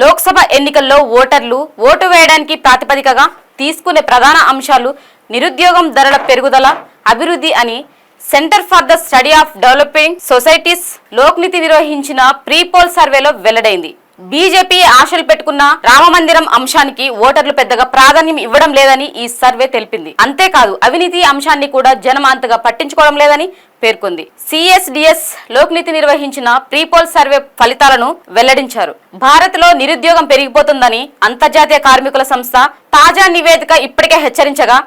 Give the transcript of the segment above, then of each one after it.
లోక్సభ ఎన్నికల్లో ఓటర్లు ఓటు వేయడానికి ప్రాతిపదికగా తీసుకునే ప్రధాన అంశాలు నిరుద్యోగం ధరల పెరుగుదల అభివృద్ధి అని centre for the study of developing societies Lokniti నిర్వహించిన ప్రీపోల్ సర్వేలో వెల్లడైంది. బీజేపీ ఆశలు పెట్టుకున్న రామమందిరం అంశానికి ఓటర్లు పెద్దగా ప్రాధాన్యం ఇవ్వడం లేదని ఈ సర్వే తెలిపింది. అంతేకాదు అవినీతి అంశాన్ని కూడా జనం అంతగా పట్టించుకోవడం లేదని పేర్కొంది. సిఎస్డిఎస్ లోక్నీతి నిర్వహించిన ప్రీపోల్ సర్వే ఫలితాలను వెల్లడించారు. భారత్లో నిరుద్యోగం పెరిగిపోతుందని అంతర్జాతీయ కార్మికుల సంస్థ తాజా నివేదిక ఇప్పటికే హెచ్చరించగా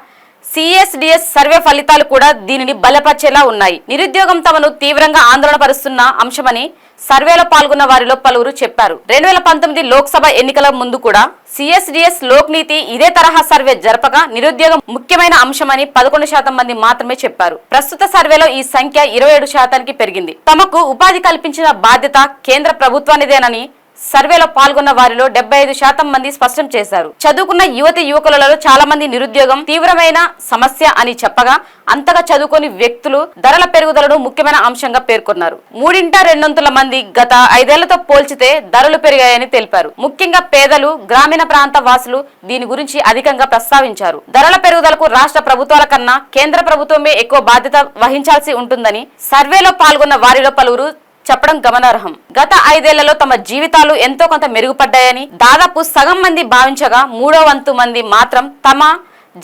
సిఎస్డిఎస్ సర్వే ఫలితాలు కూడా దీనిని బలపరిచేలా ఉన్నాయి. నిరుద్యోగం తమను తీవ్రంగా ఆందోళన పరుస్తున్న అంశమని సర్వేలో పాల్గొన్న వారిలో పలువురు చెప్పారు. రెండు వేల పంతొమ్మిది లోక్సభ ఎన్నికల ముందు కూడా సిఎస్డిఎస్ లోక్నీతి ఇదే తరహా సర్వే జరపగా నిరుద్యోగం ముఖ్యమైన అంశమని పదకొండు శాతం మంది మాత్రమే చెప్పారు. ప్రస్తుత సర్వేలో ఈ సంఖ్య ఇరవై ఏడు శాతానికి పెరిగింది. తమకు ఉపాధి కల్పించిన బాధ్యత కేంద్ర ప్రభుత్వానిదేనని సర్వేలో పాల్గొన్న వారిలో డెబ్బై ఐదు శాతం మంది స్పష్టం చేశారు. చదువుకున్న యువతి యువకులలో చాలా మంది నిరుద్యోగం తీవ్రమైన సమస్య అని చెప్పగా అంతగా చదువుకొని వ్యక్తులు ధరల పెరుగుదలను ముఖ్యమైన అంశంగా పేర్కొన్నారు. మూడింట రెండొంతుల మంది గత ఐదేళ్ళతో పోల్చితే ధరలు పెరిగాయని తెలిపారు. ముఖ్యంగా పేదలు గ్రామీణ ప్రాంత వాసులు దీని గురించి అధికంగా ప్రస్తావించారు. ధరల పెరుగుదలకు రాష్ట్ర ప్రభుత్వాల కన్నా కేంద్ర ప్రభుత్వమే ఎక్కువ బాధ్యత వహించాల్సి ఉంటుందని సర్వేలో పాల్గొన్న వారిలో పలువురు చెప్పడం గమనార్హం. గత ఐదేళ్ళలో తమ జీవితాలు ఎంతో కొంత మెరుగుపడ్డాయని దాదాపు సగం మంది భావించగా మూడో వంతు మంది మాత్రం తమ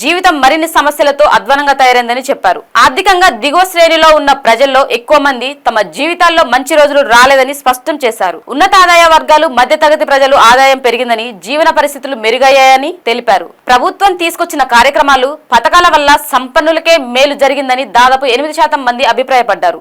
జీవితం మరిన్ని సమస్యలతో అధ్వానంగా తయారైందని చెప్పారు. ఆర్థికంగా దిగువ శ్రేణిలో ఉన్న ప్రజల్లో ఎక్కువ మంది తమ జీవితాల్లో మంచి రోజులు రాలేదని స్పష్టం చేశారు. ఉన్నతాదాయ వర్గాలు మధ్యతరగతి ప్రజలు ఆదాయం పెరిగిందని జీవన పరిస్థితులు మెరుగయ్యాయని తెలిపారు. ప్రభుత్వం తీసుకొచ్చిన కార్యక్రమాలు పథకాల వల్ల సంపన్నులకే మేలు జరిగిందని దాదాపు ఎనిమిది శాతం మంది అభిప్రాయపడ్డారు.